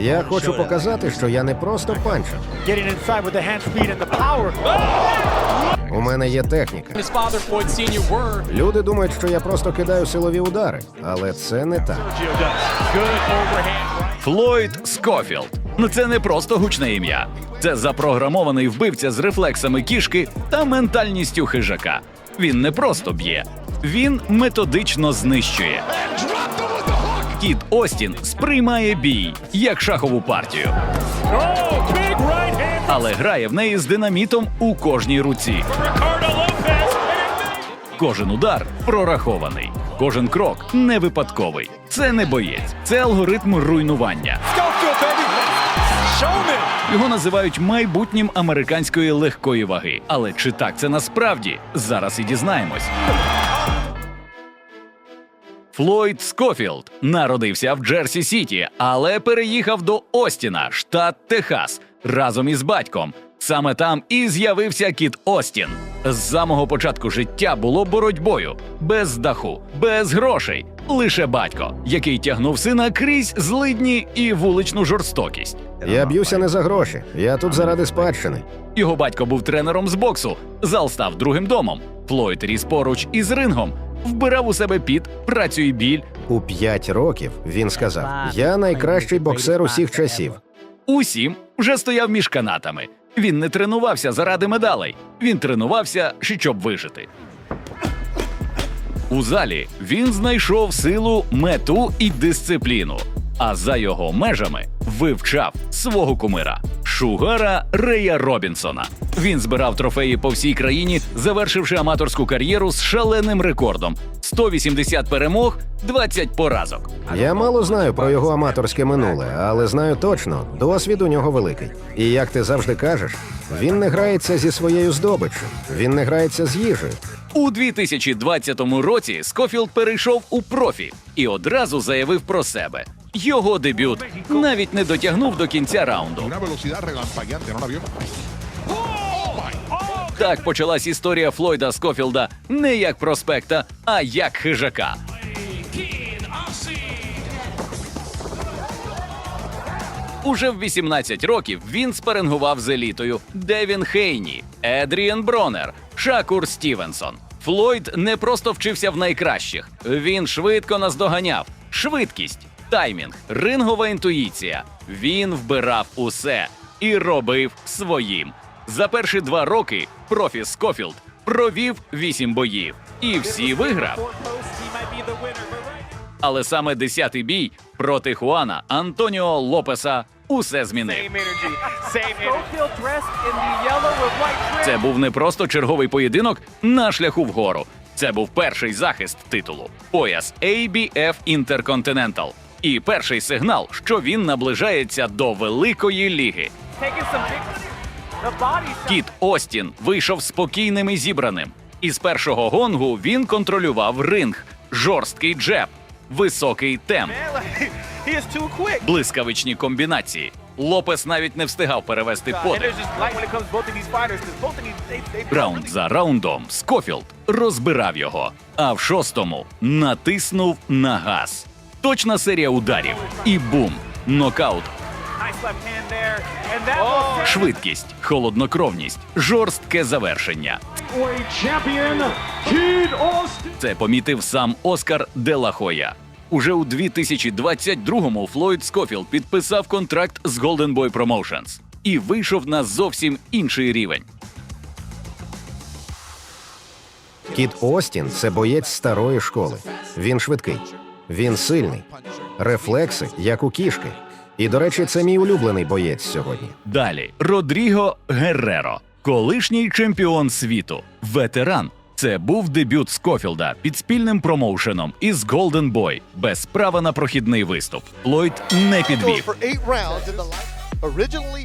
Я хочу показати, що я не просто панчер. У мене є техніка. Люди думають, що я просто кидаю силові удари, але це не так. Флойд Скофілд. Ну це не просто гучне ім'я. Це запрограмований вбивця з рефлексами кішки та ментальністю хижака. Він не просто б'є, він методично знищує. Кіт Остін сприймає бій як шахову партію, але грає в неї з динамітом у кожній руці. Кожен удар прорахований, кожен крок не випадковий. Це не боєць, це алгоритм руйнування. Його називають майбутнім американської легкої ваги. Але чи так це насправді? Зараз і дізнаємось. Флойд Скофілд народився в Джерсі Сіті, але переїхав до Остіна, штат Техас, разом із батьком. Саме там і з'явився кіт Остін. З самого початку життя було боротьбою без даху, без грошей. Лише батько, який тягнув сина крізь злидні і вуличну жорстокість. Я б'юся не за гроші. Я тут заради спадщини. Його батько був тренером з боксу. Зал став другим домом. Флойд ріс поруч із рингом, вбирав у себе піт, працю і біль. У п'ять років він сказав: Я найкращий боксер усіх часів. Усім вже стояв між канатами. Він не тренувався заради медалей. Він тренувався, щоб вижити. У залі він знайшов силу, мету і дисципліну. А за його межами вивчав свого кумира Шугара Рея Робінсона. Він збирав трофеї по всій країні, завершивши аматорську кар'єру з шаленим рекордом: 180 перемог, 20 поразок. Я мало знаю про його аматорське минуле, але знаю точно, досвід у нього великий. І як ти завжди кажеш, він не грається зі своєю здобиччю, він не грається з їжею. У 2020 році Скофілд перейшов у профі і одразу заявив про себе. Його дебют навіть не дотягнув до кінця раунду. Так почалась історія Флойда Скофілда не як проспекта, а як хижака. Уже в 18 років він спарингував з елітою Девін Хейні, Едріан Бронер, Шакур Стівенсон. Флойд не просто вчився в найкращих, він швидко наздоганяв. Швидкість, таймінг, рингова інтуїція. Він вбирав усе і робив своїм. За перші два роки профі Скофілд провів вісім боїв і всі виграв. Але саме десятий бій проти Хуана Антоніо Лопеса усе змінив. Це був не просто черговий поєдинок на шляху вгору. Це був перший захист титулу пояс ABF Intercontinental. І перший сигнал, що він наближається до великої ліги. Кіт Остін вийшов спокійним і зібраним. Із першого гонгу він контролював ринг, жорсткий джеб, високий темп, Man, like, he is too quick. блискавичні комбінації. Лопес навіть не встигав перевести подих. Раунд за раундом Скофілд розбирав його, а в шостому натиснув на газ. Точна серія ударів і бум, нокаут, will швидкість, холоднокровність, жорстке завершення. Це помітив сам Оскар Делахоя. Уже у 2022-му Флойд Скофілд підписав контракт з Golden Boy Promotions і вийшов на зовсім інший рівень. Кіт Остін це боєць старої школи. Він швидкий, він сильний, рефлекси, як у кішки. І, до речі, це мій улюблений боєць сьогодні. Далі Родріго Герреро, колишній чемпіон світу, ветеран. Це був дебют Скофілда під спільним промоушеном із Golden Boy без права на прохідний виступ. Флойд не підвів.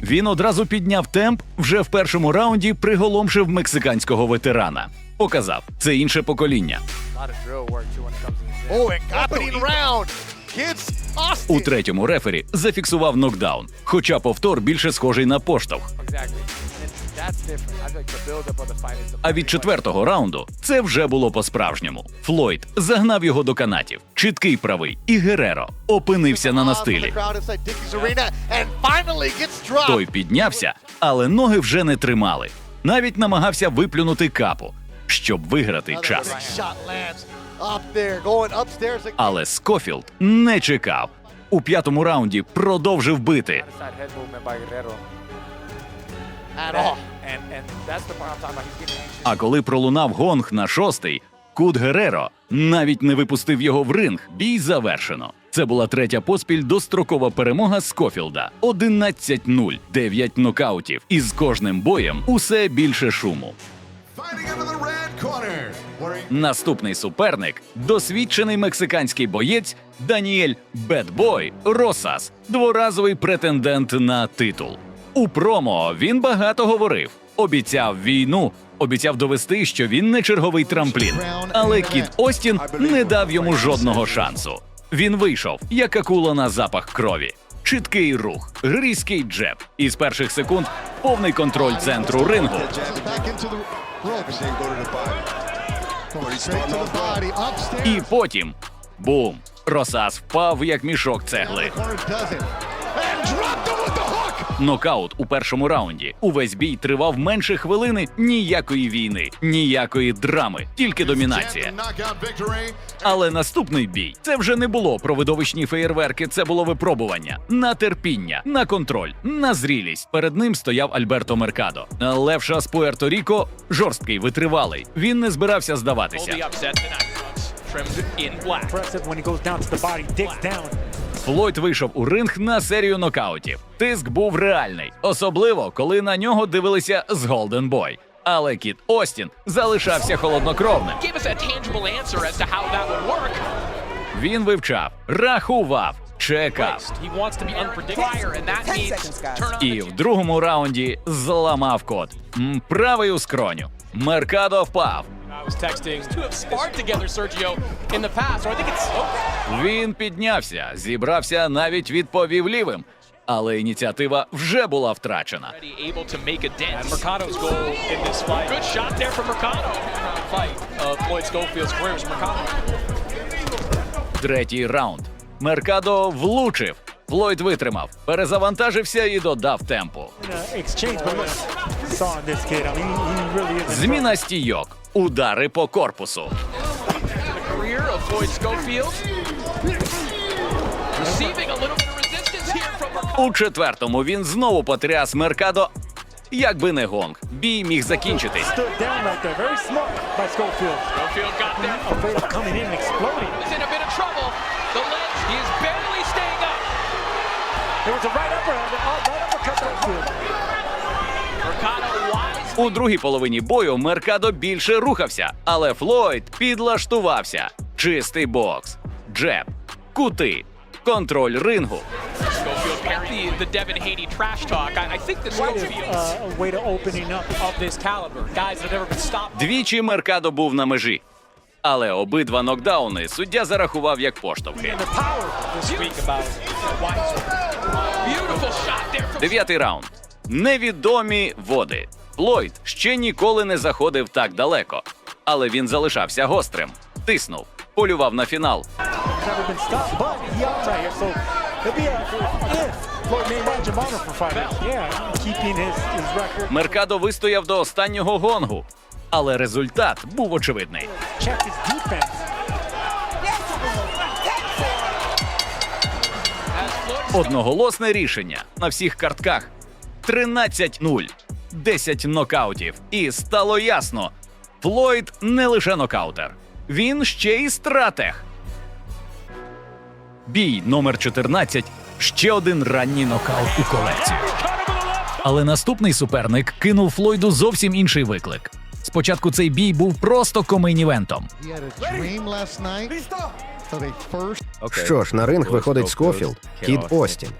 Він одразу підняв темп вже в першому раунді, приголомшив мексиканського ветерана. Показав це інше покоління. oh, У третьому рефері зафіксував нокдаун, хоча повтор більше схожий на поштовх. А від четвертого раунду це вже було по-справжньому. Флойд загнав його до канатів. Чіткий правий, і Гереро опинився на настилі. Той піднявся, але ноги вже не тримали. Навіть намагався виплюнути капу, щоб виграти час. Але Скофілд не чекав. У п'ятому раунді продовжив бити. А коли пролунав гонг на шостий, Кут Гереро навіть не випустив його в ринг. Бій завершено. Це була третя поспіль дострокова перемога Скофілда. 11-0, 9 нокаутів. І з кожним боєм усе більше шуму. Наступний суперник досвідчений мексиканський боєць Даніель Бедбой Росас, дворазовий претендент на титул. У промо він багато говорив, обіцяв війну, обіцяв довести, що він не черговий трамплін. Але Кіт Остін не дав йому жодного шансу. Він вийшов, як акула на запах крові. Чіткий рух, грізький джеб. І з перших секунд повний контроль центру рингу. І потім бум! Росас впав як мішок цегли. Нокаут у першому раунді. Увесь бій тривав менше хвилини. Ніякої війни, ніякої драми, тільки домінація. Але наступний бій це вже не було про видовищні феєрверки. Це було випробування на терпіння, на контроль, на зрілість. Перед ним стояв Альберто Меркадо. Левша з Пуерто-Ріко жорсткий, витривалий. Він не збирався здаватися. Флойд вийшов у ринг на серію нокаутів. Тиск був реальний, особливо коли на нього дивилися з Голден Бой. Але Кіт Остін залишався холоднокровним. Він вивчав, рахував, чекав. І в другому раунді зламав код. Правий у скроню. Меркадо впав. Was texting to have sparred together, Sergio, in the past. Or I think it's okay. Він піднявся, зібрався, навіть відповів лівим. Але ініціатива вже була втрачена. Третій раунд. Меркадо влучив. Флойд витримав, перезавантажився і додав темпу. Uh. Зміна стійок. Удари по корпусу. У четвертому він знову потряс Меркадо. Якби не гонг, бій міг закінчитись. There. Was a right uh, uppercut. У другій половині бою Меркадо більше рухався, але Флойд підлаштувався. Чистий бокс, джеб, кути, контроль рингу. Uh. Двічі Меркадо був на межі. Але обидва нокдауни суддя зарахував як поштовхи. Дев'ятий раунд. Невідомі води. Флойд ще ніколи не заходив так далеко, але він залишався гострим. Тиснув, полював на фінал. Меркадо вистояв до останнього гонгу, але результат був очевидний. Одноголосне рішення на всіх картках 13-0, 10 нокаутів. І стало ясно: Флойд не лише нокаутер, він ще й стратег. Бій номер 14 ще один ранній нокаут у колекцію. Але наступний суперник кинув Флойду зовсім інший виклик. Спочатку цей бій був просто комейн-івентом. Що ж, на ринг виходить Скофілд, Кід Остін.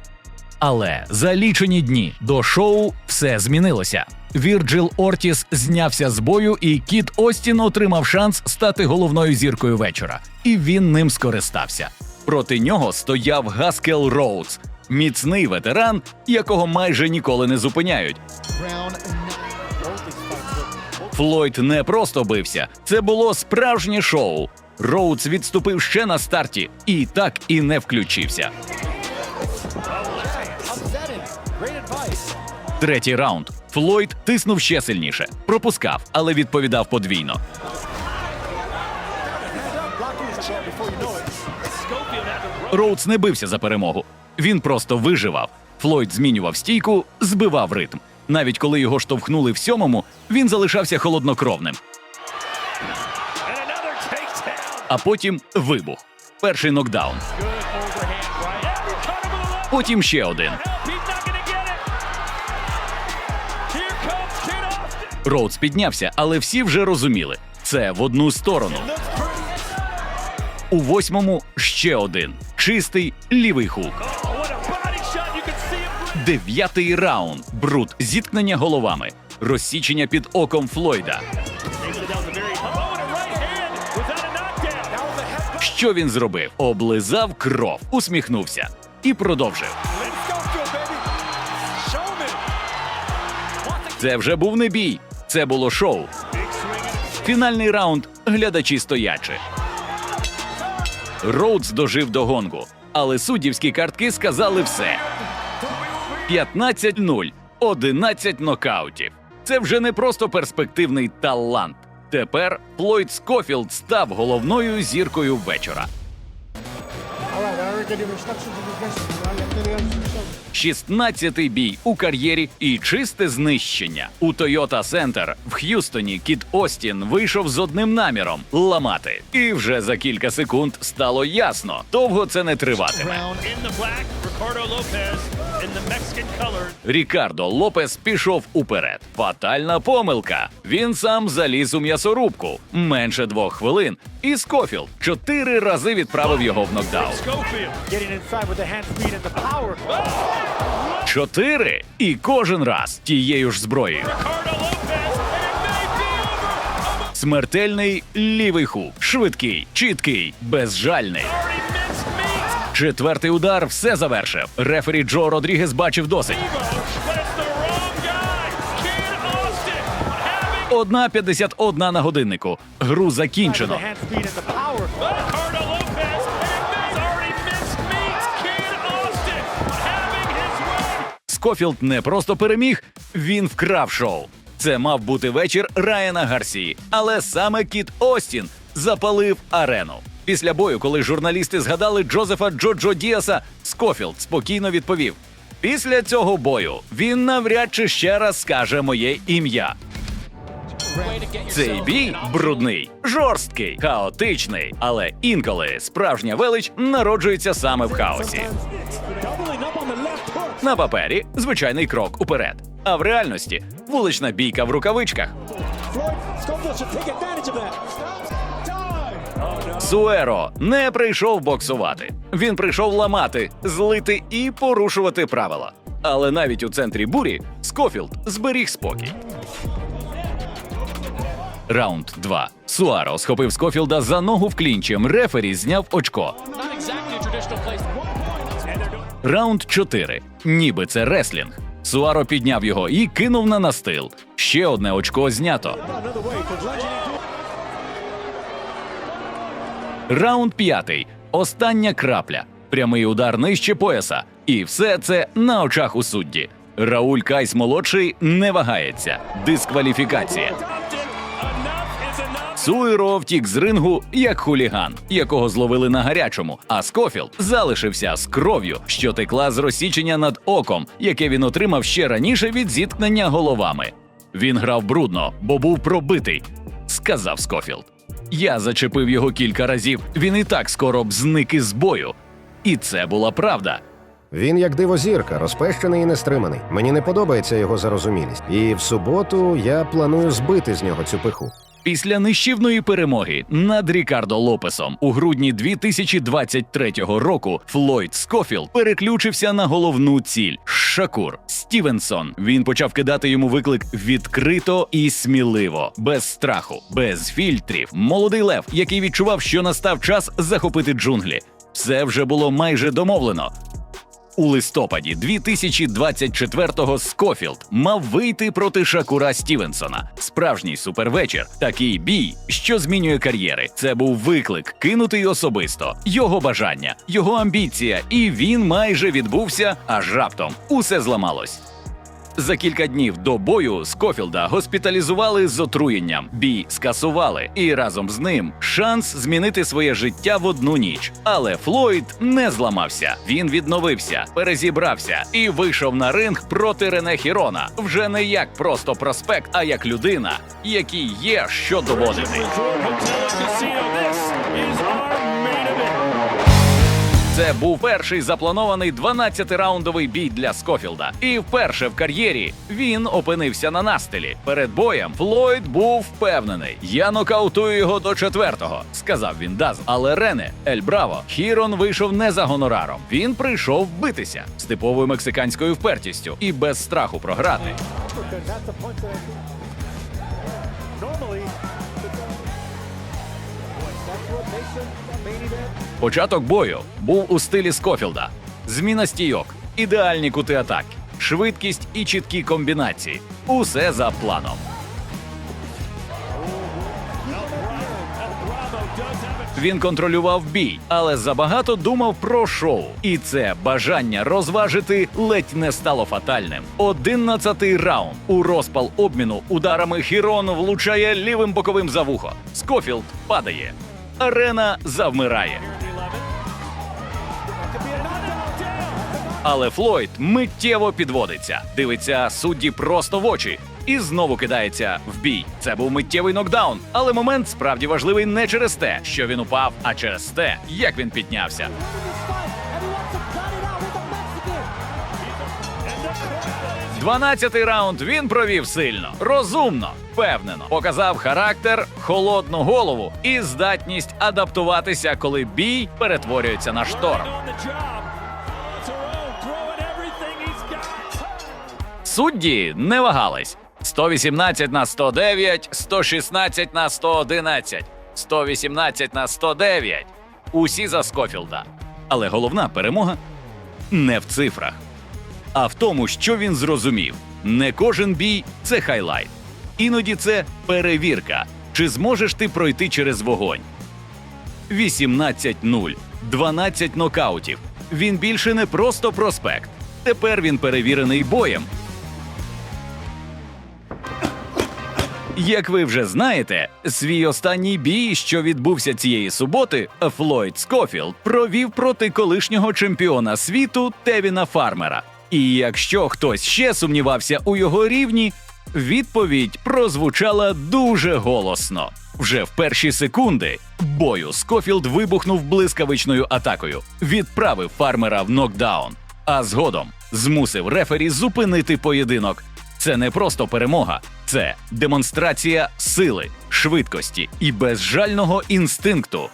Але за лічені дні до шоу все змінилося. Вірджил Ортіс знявся з бою, і Кіт Остін отримав шанс стати головною зіркою вечора. І він ним скористався. Проти нього стояв Гаскел Роудс, міцний ветеран, якого майже ніколи не зупиняють. Флойд не просто бився, це було справжнє шоу. Роудс відступив ще на старті і так і не включився. Третій раунд. Флойд тиснув ще сильніше, пропускав, але відповідав подвійно. Роудс не бився за перемогу. Він просто виживав. Флойд змінював стійку, збивав ритм. Навіть коли його штовхнули в сьомому, він залишався холоднокровним. А потім вибух. Перший нокдаун. Потім ще один. Роудс піднявся, але всі вже розуміли. Це в одну сторону. У восьмому ще один. Чистий лівий хук. Дев'ятий раунд. Брут. Зіткнення головами. Розсічення під оком Флойда. Що він зробив? Облизав кров, усміхнувся і продовжив. Це вже був не бій, це було шоу. Фінальний раунд глядачі стоячи. Роудс дожив до гонгу, але суддівські картки сказали все. 15-0, 11 нокаутів. Це вже не просто перспективний талант. Тепер Флойд Скофілд став головною зіркою вечора. 16-й бій у кар'єрі і чисте знищення. У Toyota Center в Х'юстоні Кіт Остін вийшов з одним наміром ламати. І вже за кілька секунд стало ясно, довго це не триватиме. Рікардо Лопес пішов уперед. Фатальна помилка. Він сам заліз у м'ясорубку. Менше двох хвилин. І Скофілд чотири рази відправив його в нокдаун. Чотири. І кожен раз тією ж зброєю. Смертельний лівий хук. Швидкий, чіткий, безжальний. Четвертий удар все завершив. Рефері Джо Родрігес бачив досить. But it's the wrong guy. Kid Austin having Одна на годиннику. Гру закінчено. Скофілд не просто переміг, він вкрав шоу. Це мав бути вечір Райана Гарсії, але саме Кіт Остін запалив арену. Після бою, коли журналісти згадали Джозефа Джоджо Діаса, Скофілд спокійно відповів: після цього бою він навряд чи ще раз скаже моє ім'я. Цей бій брудний, жорсткий, хаотичний, але інколи справжня велич народжується саме в хаосі. На папері звичайний крок уперед. А в реальності вулична бійка в рукавичках. Суеро не прийшов боксувати. Він прийшов ламати, злити і порушувати правила. Але навіть у центрі бурі Скофілд зберіг спокій. Раунд 2. Суаро схопив Скофілда за ногу в клінчем. Рефері зняв очко. Раунд 4. Ніби це реслінг. Суаро підняв його і кинув на настил. Ще одне очко знято. Раунд п'ятий. Остання крапля. Прямий удар нижче пояса. І все це на очах у судді. Рауль Кайс молодший не вагається. Дискваліфікація. Суйро втік з рингу як хуліган, якого зловили на гарячому. А Скофілд залишився з кров'ю, що текла з розсічення над оком, яке він отримав ще раніше від зіткнення головами. Він грав брудно, бо був пробитий, сказав Скофілд. Я зачепив його кілька разів. Він і так скоро б зник із бою. І це була правда. Він як дивозірка, розпещений і нестриманий. Мені не подобається його зарозумілість. І в суботу я планую збити з нього цю пиху. Після нищівної перемоги над Рікардо Лопесом у грудні 2023 року Флойд Скофілд переключився на головну ціль Шакур Стівенсон. Він почав кидати йому виклик відкрито і сміливо, без страху, без фільтрів. Молодий лев, який відчував, що настав час захопити джунглі. Все вже було майже домовлено. У листопаді 2024-го Скофілд мав вийти проти Шакура Стівенсона. Справжній супервечір, такий бій, що змінює кар'єри. Це був виклик, кинутий особисто, його бажання, його амбіція, і він майже відбувся, аж раптом усе зламалось. За кілька днів до бою Скофілда госпіталізували з отруєнням, бій скасували, і разом з ним шанс змінити своє життя в одну ніч. Але Флойд не зламався. Він відновився, перезібрався і вийшов на ринг проти Рене Хірона. Вже не як просто проспект, а як людина, якій є що доводити. Це був перший запланований 12-раундовий бій для Скофілда. І вперше в кар'єрі він опинився на настилі. Перед боєм Флойд був впевнений. Я нокаутую його до четвертого, сказав він Даз. Але Рене Ель Браво Хірон вийшов не за гонораром. Він прийшов битися з типовою мексиканською впертістю і без страху програти. Normally that's what main event. Початок бою був у стилі Скофілда. Зміна стійок, ідеальні кути атаки, швидкість і чіткі комбінації. Усе за планом. Він контролював бій, але забагато думав про шоу. І це бажання розважити ледь не стало фатальним. Одинадцятий раунд. У розпал обміну ударами Хірон влучає лівим боковим за вухо. Скофілд падає. Арена завмирає. Але Флойд миттєво підводиться, дивиться судді просто в очі і знову кидається в бій. Це був миттєвий нокдаун, але момент справді важливий не через те, що він упав, а через те, як він піднявся. Дванадцятий раунд він провів сильно, розумно, впевнено. Показав характер, холодну голову і здатність адаптуватися, коли бій перетворюється на шторм. Судді не вагались. 118 на 109, 116 на 111, 118 на 109. Усі за Скофілда. Але головна перемога не в цифрах, а в тому, що він зрозумів: не кожен бій це хайлайт. Іноді це перевірка, чи зможеш ти пройти через вогонь. 18-0, 12 нокаутів. Він більше не просто проспект. Тепер він перевірений боєм. Як ви вже знаєте, свій останній бій, що відбувся цієї суботи, Флойд Скофілд провів проти колишнього чемпіона світу Тевіна Фармера. І якщо хтось ще сумнівався у його рівні, відповідь прозвучала дуже голосно. Вже в перші секунди бою Скофілд вибухнув блискавичною атакою, відправив фармера в нокдаун, а згодом змусив рефері зупинити поєдинок. Це не просто перемога, це демонстрація сили, швидкості і безжального інстинкту.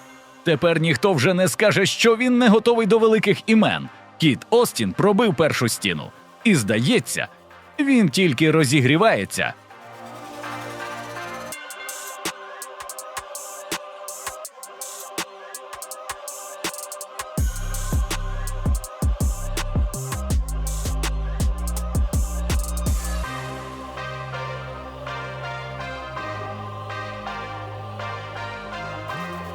Тепер ніхто вже не скаже, що він не готовий до великих імен. Кіт Остін пробив першу стіну. І здається, він тільки розігрівається.